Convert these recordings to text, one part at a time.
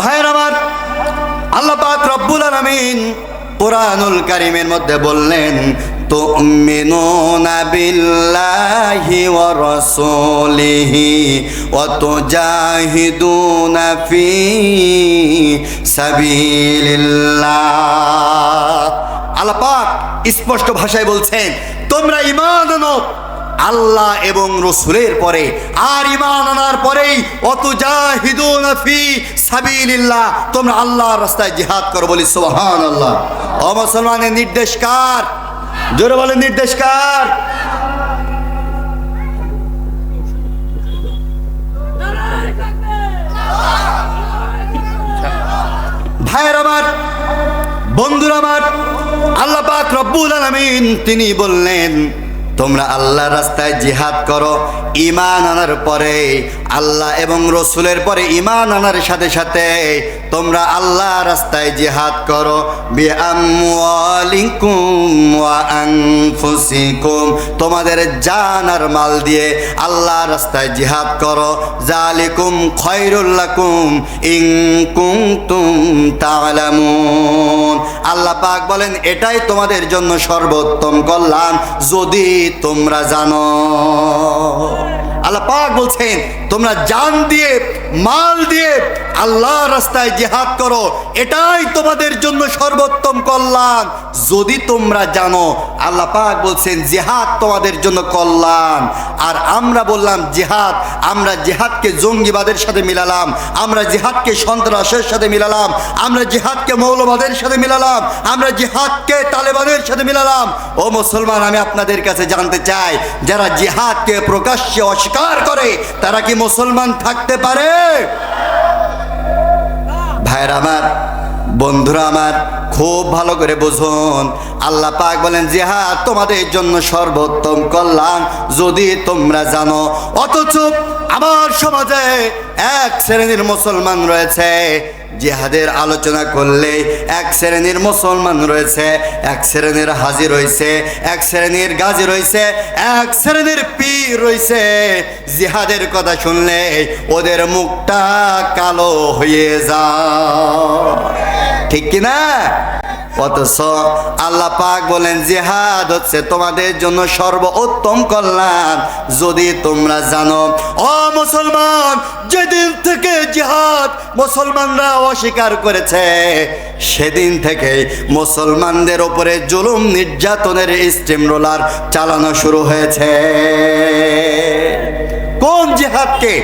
ভাইয়ের আমার, আল্লাহ পাক রব্বুল আলামিন কোরআনুল কারিমের মধ্যে বললেন বিল্লাহি ওয়া রাসূলিহি ওয়া তুজাহিদুনা ফি সাবিলিল্লাহ। আল্লাহ পাক স্পষ্ট ভাষায় বলছেন, তোমরা ইমান আনো আল্লাহ এবং রসুলের পরে আর ইমান আনার পরেই অত জাহিদুন ফি সাবিলিল্লাহ, তোমরা আল্লাহর রাস্তায় জিহাদ করো বলি সুবহান আল্লাহ ও মুসলমানের নির্দেশ কার জোরে বলে নির্দেশ কার ভাইয়ের আমার, বন্ধুরা আমার, আল্লাহ পাক রব্বুল আলামিন তিনি বললেন তোমরা আল্লাহর রাস্তায় জিহাদ করো ইমান আনার পরে, আল্লাহ এবং রসুলের পরে ইমান আনার সাথে সাথে তোমরা আল্লাহ রাস্তায় জিহাদ করো। আনফুসিকুম, তোমাদের জান আর মাল দিয়ে আল্লাহ রাস্তায় জিহাদ করো। জালিকুম খয়রুল লাকুম ইন কুনতুম তা'লামুন আল্লাহ পাক বলেন, এটাই তোমাদের জন্য সর্বোত্তম কল্যাণ। যদি তোমরা জানো। আল্লাহ পাক বলছেন তোমরা জান দিয়ে মাল দিয়ে আল্লাহ রাস্তায় জিহাদ করো, এটাই তোমাদের জন্য সর্বোত্তম কল্যাণ। যদি তোমরা জানো, আল্লাহ পাক বলছেন, জিহাদ তোমাদের জন্য কল্যাণ। আর আমরা বললাম, জিহাদ, আমরা জিহাদকে জঙ্গিবাদের সাথে মিলালাম, আমরা জিহাদকে সন্ত্রাসের সাথে মিলালাম, আমরা জিহাদকে মৌলবাদের সাথে মিলালাম, আমরা জিহাদকে তালেবানের সাথে মিলালাম। ও মুসলমান, আমি আপনাদের কাছে জানতে চাই, যারা জিহাদকে প্রকাশ্যে অস্বীকার করে, তারা কি মুসলমান থাকতে পারে? ভাইয়ের আমার, বন্ধুরা আমার, খুব ভালো করে বুঝুন। আল্লাহ পাক বলেন যে হ্যাঁ তোমাদের জন্য সর্বোত্তম কল্যাণ, যদি তোমরা জানো। অথচ আমার সমাজে এক শ্রেণির মুসলমান রয়েছে। জিহাদের আলোচনা করলে এক শ্রেণির মুসলমান রয়েছে, এক শ্রেণির হাজি রয়েছে এক শ্রেণির গাজী রয়েছে এক শ্রেণির পীর রয়েছে জিহাদের কথা শুনলে ওদের মুখটা কালো হয়ে যায়। ঠিক কিনা অথচ আল্লাহ পাক বলেন, জিহাদ হচ্ছে তোমাদের জন্য সর্বোত্তম কল্যাণ। যদি তোমরা জানো, ও মুসলমান, যেদিন থেকে জিহাদ মুসলমানরা অস্বীকার করেছে, সেদিন থেকে মুসলমানদের উপরে জুলুম, নির্যাতনের স্টিম রোলার চালানো শুরু হয়েছে। কোন জিহাদকে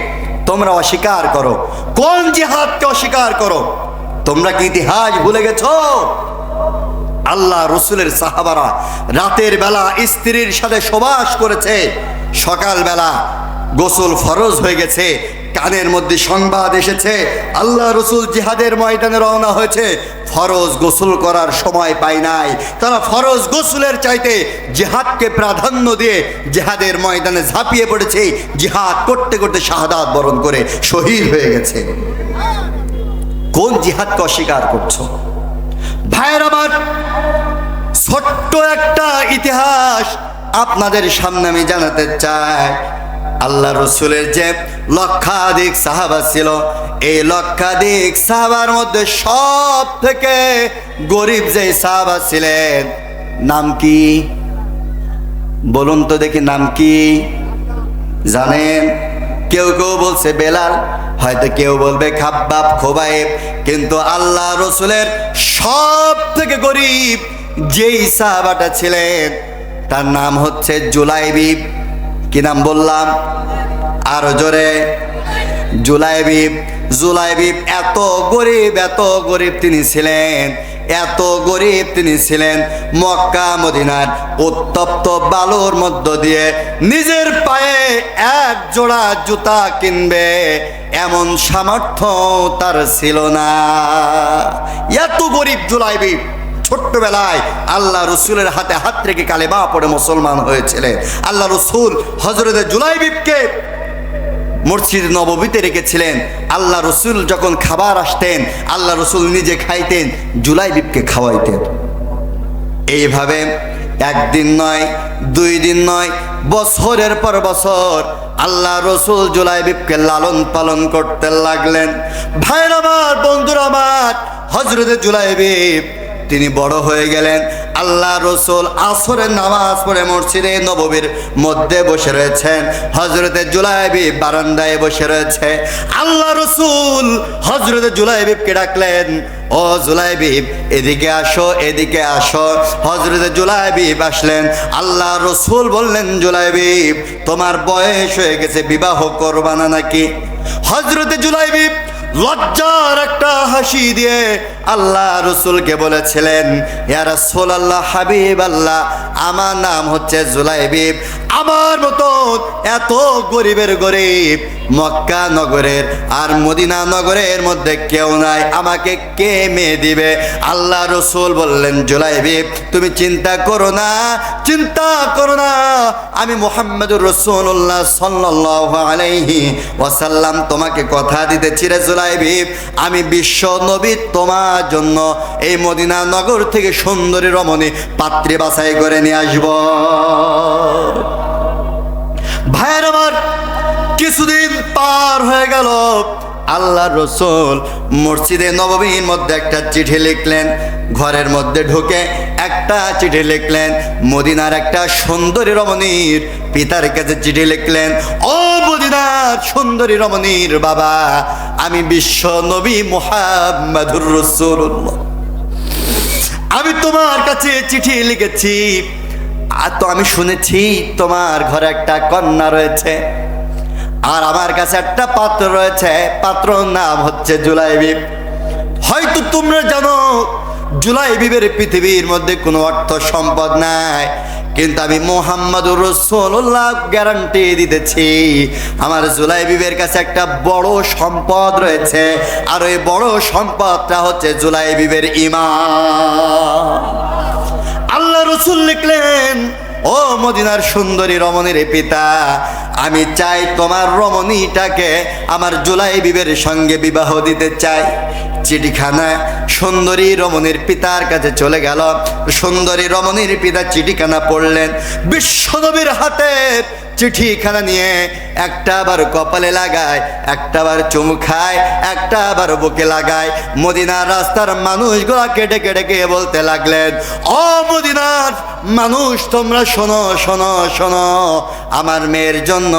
তোমরা অস্বীকার করো? কোন জিহাদকে অস্বীকার করো? তোমরা কি ইতিহাস ভুলে গেছো? আল্লাহ রসুলের সাহাবারা রাতের বেলা স্ত্রীর সাথে সবাস করেছে, সকালবেলা গোসল ফরজ হয়ে গেছে, কানের মধ্যে সংবাদ এসেছে, আল্লাহ রসুল জিহাদের ময়দানে রওনা হয়েছে, ফরজ গোসল করার সময় পায় নাই। তারা ফরজ গোসলের চাইতে জিহাদকে প্রাধান্য দিয়ে জিহাদের ময়দানে ঝাঁপিয়ে পড়েছে, জিহাদ করতে করতে শাহাদাত বরণ করে শহীদ হয়ে গেছে। কোন জিহাদকে অস্বীকার করছ? ভাইয়ের আমার ছোট্ট একটা ইতিহাস আপনাদের সামনে আমি জানাতে চাই। আল্লাহ রসুলের যে লক্ষাধিক সাহাবা ছিল, এই লক্ষাধিক সাহাবার মধ্যে সব থেকে গরিব যে সাহাবা ছিলেন, নাম কি? বলুন তো দেখি নাম কি? জানেন? কেউ কেউ বলছে বেলাল, হয়তো কেউ বলবে খাব্বাব খোবাইব কিন্তু আল্লাহ রসুলের সব থেকে গরিব যেই সাহাবাটা ছিলেন, তার নাম হচ্ছে জুলাইবিব কি নাম বললাম? আরও জোরে। জুলাইবিব জুলাইবিব, এত গরিব এত গরিব তিনি ছিলেন। এত গরিব তিনি ছিলেন মক্কা, মদিনার উত্তপ্ত বালুর মধ্য দিয়ে। নিজের পায়ে এক জোড়া জুতা কিনবে, এমন সামর্থ্য তার ছিল না। এত গরিব জুলাইবিব ছোট্টবেলায় আল্লাহ রসুলের হাতে হাত রেখে কালেমা পড়ে মুসলমান হয়েছিলেন। আল্লাহ রসুল হজরত জুলাইবিবকে মসজিদ নববীতে রেখেছিলেন। আল্লাহ রসুল যখন খাবার আসতেন, আল্লাহ রসুল নিজে খাইতেন, জুলাইবিবকে খাওয়াইতেন। এইভাবে একদিন নয়, দুই দিন নয়, বছরের পর বছর আল্লাহ রসুল জুলাইবিবকে লালন পালন করতে লাগলেন। ভাইর আমার, বন্ধুর আমার হজরতে জুলাইবিব তিনি বড় হয়ে গেলেন। আল্লাহ রসুল আসরের নামাজ পড়ে মসজিদে নববীর মধ্যে বসে রয়েছেন। হজরতে জুলাইবি বারান্দায় বসে রয়েছে। আল্লাহ রসুল হজরতে জুলাইবিবকে ডাকলেন, ও জুলাইবিব এদিকে আসো এদিকে আসো। হজরতে জুলাইবিব আসলেন। আল্লাহ রসুল বললেন জুলাইবিব তোমার বয়স হয়ে গেছে, বিবাহ করবানা নাকি? হজরতে জুলাইবিব লজ্জার একটা হাসি দিয়ে আল্লাহ রসুলকে বলেছিলেন ইয়ার আল্লাহ হাবিব আল্লাহ, আমার নাম হচ্ছে জুলাইবিব আমার মতো এত গরিবের গরিব মক্কা নগরের আর মদিনা নগরের মধ্যে কেউ নাই। আমাকে কে মেয়ে দিবে? আল্লাহ রসুল বললেন জুলাইবিব তুমি চিন্তা করো না, চিন্তা করো না। আমি মোহাম্মদুর রসুল্লাহ সাল্লাহ আলাইহি ওয়াসাল্লাম তোমাকে কথা দিতেছি রে জুলাইবিব আমি বিশ্ব নবী তোমার জন্য এই মদিনা নগর থেকে সুন্দরী রমণী পাত্রে বাছাই করে নিয়ে আসব। ভাইয়ের আমার কিছুদিন পার হয়ে গেল। আল্লাহ রসুল মসজিদে নবমীর মধ্যে একটা চিঠি লিখলেন, ঘরের মধ্যে ঢুকে একটা চিঠি লিখলেন, মদিনার একটা সুন্দরী রমণীর পিতার কাছে চিঠি লিখলেন, ও মদিনার সুন্দরী রমণীর বাবা, আমি বিশ্ব নবী মোহাম্মদুর রসুল্লাহ আমি তোমার কাছে চিঠি লিখেছি, আর তো আমি শুনেছি তোমার ঘরে একটা কন্যা রয়েছে। আর আমার কাছে একটা পাত্র রয়েছে। পাত্র নাম হচ্ছে জুলাইবিব হয়তো তোমরা জানো জুলাইবিবের পৃথিবীর মধ্যে কোনো অর্থ সম্পদ নাই। কিন্তু আমি মোহাম্মদুর রসুল্লাহ গ্যারান্টি দিতেছি, আমার জুলাইবিবের কাছে একটা বড় সম্পদ রয়েছে। আর ওই বড় সম্পদটা হচ্ছে জুলাইবিবের ইমান আল্লাহ রসুল লিখলেন, ও মদিনার সুন্দরী রমণীর পিতা আমি চাই তোমার রমণীটাকে আমার জুলাই বিবের সঙ্গে বিবাহ দিতে চাই। চিঠিখানা সুন্দরী রমণীর পিতার কাছে চলে গেল। সুন্দরী রমণীর পিতা চিঠিখানা পড়লেন বিশ্বনবীর হাতের চিঠিখানা নিয়ে একটা আবার কপালে লাগায়, একটা আবার চুমু খায়, একটা আবার বুকে লাগায়। মদিনার রাস্তার মানুষগুলা কেটে কেটে গিয়ে বলতে লাগলেন, ও মদিনার মানুষ, তোমরা শোনো শোনো শোনো, আমার মেয়ের জন্য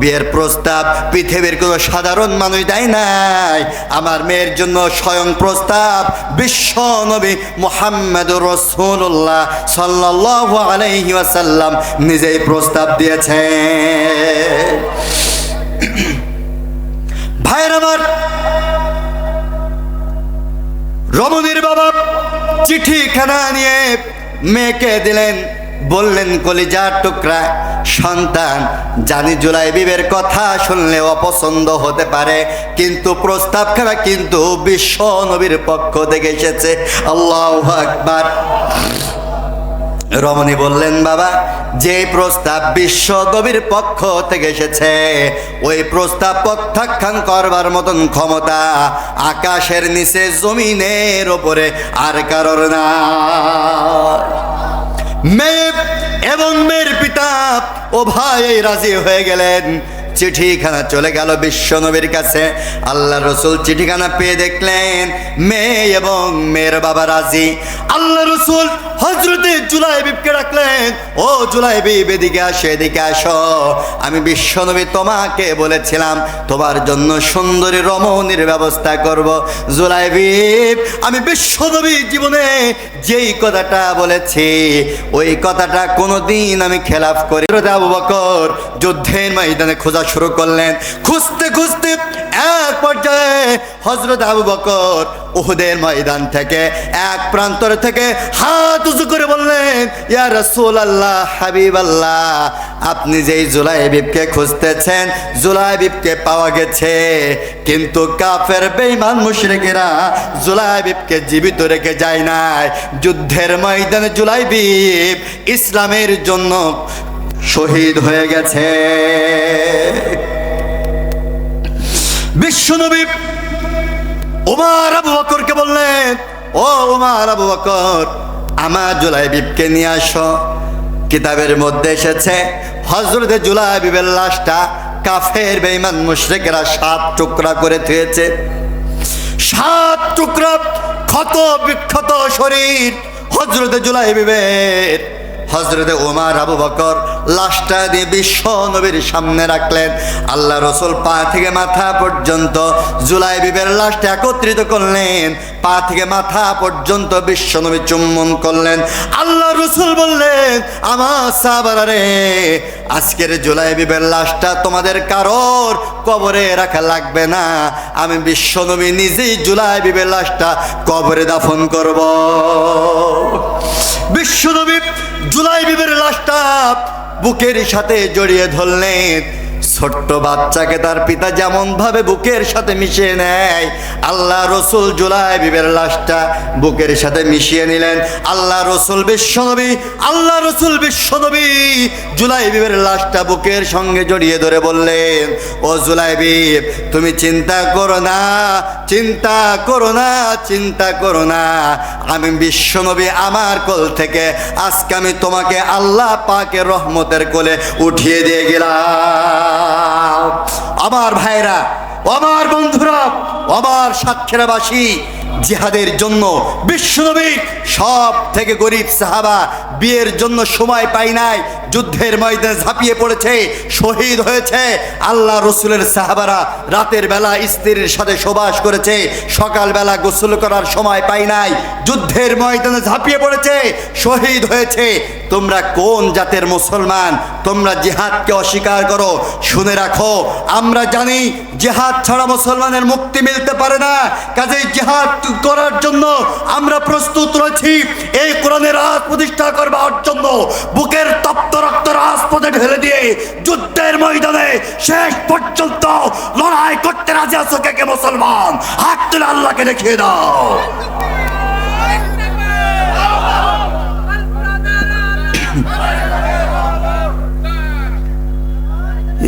বিয়ের প্রস্তাব পৃথিবীর কোনো সাধারণ মানুষ দেয় নাই। আমার মেয়ের জন্য স্বয়ং প্রস্তাব বিশ্ব নবী মোহাম্মদ রসুল্লাহ সাল্লাহ আলাইহি ওয়াসাল্লাম নিজেই প্রস্তাব দিয়েছে ভাইয়ের আমার রমণীর বাবা চিঠিখানা নিয়ে মেয়েকে দিলেন, বললেন, কলিজার টুকরা, সন্তান, জানি জুলাই বিবের কথা শুনলে অপছন্দ হতে পারে, কিন্তু প্রস্তাবখানা কিন্তু বিশ্ব নবীর পক্ষ থেকে এসেছে। আল্লাহ আকবার। রমণী বললেন, বাবা যে প্রস্তাব বিশ্ব কবির পক্ষ থেকে এসেছে, ওই প্রস্তাব প্রত্যাখ্যান করবার মতন ক্ষমতা আকাশের নিচে জমিনের ওপরে আর কারোর না মেয়ে এবং মেয়ের পিতা ও ভাই রাজি হয়ে গেলেন। চিঠিখানা চলে গেল বিশ্বনবীর কাছে। আল্লাহ রসুল চিঠিখানা পেয়ে দেখলেন, মেয়ে এবং মেয়ের বাবা রাজি। আল্লাহ রসুল হজরতে জুলাই বিপকে রাখলেন ও জুলাই বিপ এদিকে আসো এদিকে আসো। আমি বিশ্বনবী তোমাকে বলেছিলাম, তোমার জন্য সুন্দরী রমণীর ব্যবস্থা করব। জুলাই বিপ আমি বিশ্বনবী জীবনে যেই কথাটা বলেছি, ওই কথাটা কোনোদিন আমি খেলাফ করি আবু বকর যুদ্ধের ময়দানে খোঁজা শুরু করলেন। খুঁজতে খুঁজতে এক পর্যায়ে হজরত আবু বকর উহুদের ময়দান থেকে এক প্রান্তর থেকে হাত উঁচু করে বললেন, ইয়া রসুল আল্লাহ হাবিব আল্লাহ আপনি যেই জুলাইবিবকে খুঁজতেছেন, জুলাইবিবকে পাওয়া গেছে। কিন্তু কাফের, বেঈমান মুশরিকেরা জুলাইবিবকে জীবিত রেখে যায় নাই। যুদ্ধের ময়দানে জুলাইবিব ইসলামের জন্য শহীদ হয়ে গেছে। বিশ্বনবী উমার আবু বকরকে বললেন, ও উমার আবু বকর, আমার জুলাই জুলাইবিবকে নিয়ে আসো। কিতাবের মধ্যে এসেছে হজরতে জুলাই বিবের লাশটা কাফের বেইমান মুশরিকেরা সাত টুকরা করে থুয়েছে। সাত টুকরা ক্ষত বিক্ষত শরীর হজরতে জুলাই বিবের হজরতে ওমার আবু বকর লাশটা দিয়ে বিশ্ব নবীর সামনে রাখলেন। আল্লাহ রসুল পা থেকে মাথা পর্যন্ত জুলাই বিবের লাশটা একত্রিত করলেন। পা থেকে মাথা পর্যন্ত বিশ্ব নবী চুম্বন করলেন। আল্লাহ রসুল বললেন, আমার সাবারা রে, আজকের জুলাই বিবের লাশটা তোমাদের কারোর কবরে রাখা লাগবে না। আমি বিশ্ব নবী নিজেই জুলাই বিবের লাশটা কবরে দাফন করব। বিশ্বনবী জুলাই বিবের লাশটা বুকের সাথে জড়িয়ে ধরলেন। ছোট্ট বাচ্চাকে তার পিতা যেমন ভাবে বুকের সাথে মিশিয়ে নেয়, আল্লাহ রসুল জুলাই বিবের লাশটা বুকের সাথে মিশিয়ে নিলেন। আল্লাহ রসুল বিশ্বনবী, আল্লাহ রসুল বিশ্বনবী জুলাই বিবের লাশটা বুকের সঙ্গে জড়িয়ে ধরে বললেন, ও জুলাই বিব, তুমি চিন্তা করো না, চিন্তা করো না, চিন্তা করো না। আমি বিশ্বনবী আমার কোল থেকে আজকে আমি তোমাকে আল্লাহ পাকে রহমতের কোলে উঠিয়ে দিয়ে গেলাম। আমার ভাইরা আমার বন্ধুরা আমার সাক্ষরাবাসী জিহাদের জন্য বিশ্বনবী সব থেকে গরিব সাহাবা, বিয়ের জন্য সময় পাই নাই, যুদ্ধের ময়দানে ঝাঁপিয়ে পড়েছে, শহীদ হয়েছে। আল্লাহ রসুলের সাহাবারা রাতের বেলা স্ত্রীর সাথে সবাস করেছে, সকালবেলা গোসল করার সময় পাই নাই, যুদ্ধের ময়দানে ঝাঁপিয়ে পড়েছে, শহীদ হয়েছে। তোমরা কোন জাতের মুসলমান? তোমরা জিহাদকে অস্বীকার করো, শুনে রাখো। আমরা জানি জিহাদ ছাড়া মুসলমানের মুক্তি মিলতে পারে না, কাজেই জিহাদ করার জন্য আমরা প্রস্তুত রয়েছি। এই কোরআনের রাজ প্রতিষ্ঠা করবার জন্য। বুকের তপ্ত রক্ত রাজপথে ঢেলে দিয়ে যুদ্ধের ময়দানে শেষ পর্যন্ত লড়াই করতে রাজি আছো কে কে মুসলমান? হাত তুলে আল্লাহকে দেখিয়ে দাও।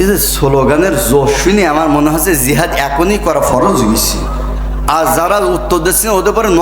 এই যে স্লোগানের জোশ শুনে আমার মনে হচ্ছে জিহাদ এখনই করা ফরজ হয়েছে। আর যারা উত্তর দিচ্ছে ওদের পরে ন